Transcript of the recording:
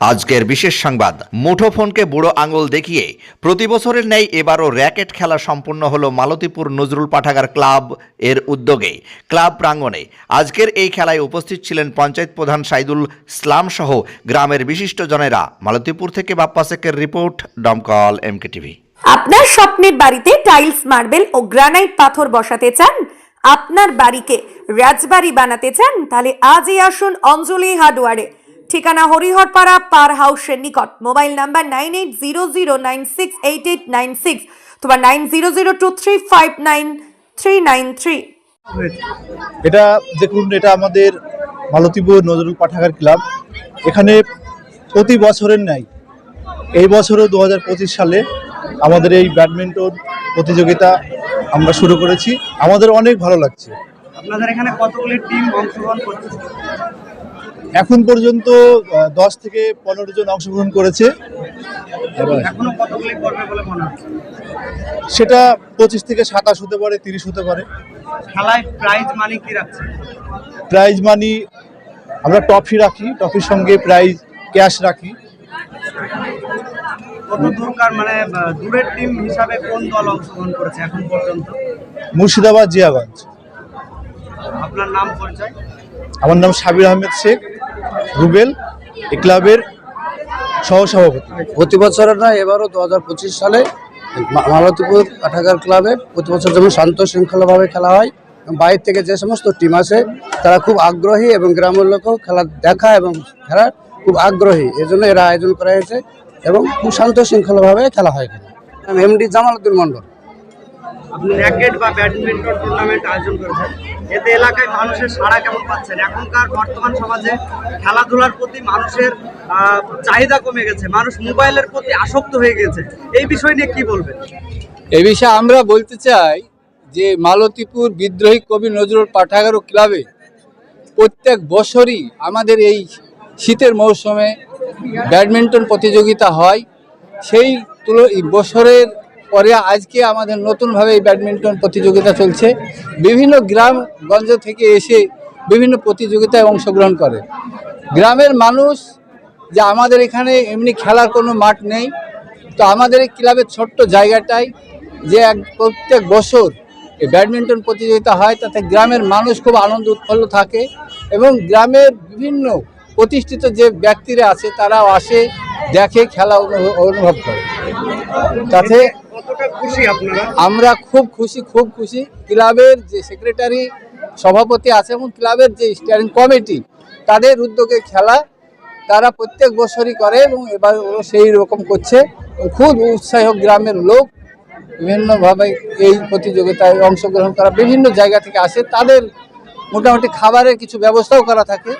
আজকের বিশেষ সংবাদ, মুঠোফোনকে বুড়ো আঙুল দেখিয়ে প্রতি বছরের ন্যায় এবারও র্যাকেট খেলা সম্পূর্ণ হলো মালতীপুর নজরুল পাঠাগার ক্লাব এর উদ্যোগে। ক্লাব প্রাঙ্গণে আজকের এই খেলায় উপস্থিত ছিলেন পঞ্চায়েত প্রধান সাইদুল ইসলাম সহ গ্রামের বিশিষ্ট জনেরা। মালতীপুর থেকে বাপ্পা শেখের রিপোর্ট ডমকল এমকে টিভি। আপনার স্বপ্নের বাড়িতে টাইলস, মার্বেল ও গ্রানাইট পাথর বসাতে চান? আপনার বাড়িকে রাজবাড়ি বানাতে চান? তাহলে আজই আসুন অঞ্জলি হার্ডওয়ারে। ঠিকানা হরিহরপাড়া পার হাউসের নিকট। Mobile number nine eight zero zero nine six eight eight nine six তোমা nine zero zero two three five nine three nine three. এটা দেখুন এটা আমাদের মালতীপুর নজরুল পাঠাগার ক্লাব। এখানে প্রতি বছরের নাই এই বছরও দু হাজার পঁচিশ সালে আমাদের এই ব্যাডমিন্টন প্রতিযোগিতা আমরা শুরু করেছি। আমাদের অনেক ভালো লাগছে। আপনাদের এখানে কতগুলি টিম অংশগ্রহণ করছে? এখন পর্যন্ত দশ থেকে পনেরো জন অংশগ্রহণ করেছে। সেটা পঁচিশ থেকে সাতাশ হতে পারে তিরিশ হতে পারে। খেলায় প্রাইজ মানি কি রাখছে? প্রাইজ মানি আমরা ট্রফি রাখি ট্রফির সঙ্গে প্রাইজ ক্যাশ রাখি। কত মানে দূরের টিম হিসাবে কোন দল অংশগ্রহণ করেছে এখন পর্যন্ত? মুর্শিদাবাদ জিয়াগঞ্জ। আপনার নাম পরিচয়? আমার নাম সাবির আহমেদ শেখ। রুবেল এই ক্লাবের সহসভাপতি। প্রতি বছর না এবারও দু হাজার পঁচিশ সালে মালতীপুর পাঠাগার ক্লাবে প্রতি বছর যেমন শান্ত শৃঙ্খলাভাবে খেলা হয় বাইরে থেকে যে সমস্ত টিম আসে তারা খুব আগ্রহী এবং গ্রামের লোকও খেলা দেখা এবং খেলার খুব আগ্রহী। এজন্য এরা আয়োজন করা হয়েছে এবং খুব শান্ত শৃঙ্খলাভাবে খেলা হয় এখানে। এমডি জামালউদ্দিন মন্ডল আপনি র্যাকেট বা ব্যাডমিন্টন টুর্নামেন্ট আয়োজন করেছেন। এতে এলাকায় মানুষের সাড়া কেমন পাচ্ছেন? এখনকার বর্তমান সমাজে খেলাধুলার প্রতি মানুষের চাহিদা কমে গেছে, মানুষ মোবাইলের প্রতি আসক্ত হয়ে গেছে। এই বিষয় নিয়ে কি বলবেন? এ বিষয়ে আমরা বলতে চাই যে মালতীপুর বিদ্রোহী কবি নজরুল পাঠাগার ও ক্লাবে প্রত্যেক বছরই আমাদের এই শীতের মৌসুমে ব্যাডমিন্টন প্রতিযোগিতা হয়। সেই তুলো বছরের পরে আজকে আমাদের নতুনভাবে এই ব্যাডমিন্টন প্রতিযোগিতা চলছে। বিভিন্ন গ্রামগঞ্জ থেকে এসে বিভিন্ন প্রতিযোগিতায় অংশগ্রহণ করে। গ্রামের মানুষ যে আমাদের এখানে এমনি খেলার কোনো মাঠ নেই। তো আমাদের এই ক্লাবের ছোট্ট জায়গাটায় যে এক প্রত্যেক বছর এই ব্যাডমিন্টন প্রতিযোগিতা হয়, তাতে গ্রামের মানুষ খুব আনন্দ উৎফুল্ল থাকে এবং গ্রামের বিভিন্ন প্রতিষ্ঠিত যে ব্যক্তিরা আছে, তারাও আসে, দেখে, খেলা অনুভব করে। তাতে আমরা খুব খুশি খুব খুশি। ক্লাবের যে সেক্রেটারি সভাপতি আছে এবং ক্লাবের যে স্টিয়ারিং কমিটি তাদের উদ্যোগে খেলা তারা প্রত্যেক বছরই করে এবং এবার ওরা সেই রকম করছে। খুব উৎসাহ গ্রামের লোক বিভিন্নভাবে এই প্রতিযোগিতায় অংশগ্রহণ করা বিভিন্ন জায়গা থেকে আসে। তাদের মোটামুটি খাবারের কিছু ব্যবস্থাও করা থাকে।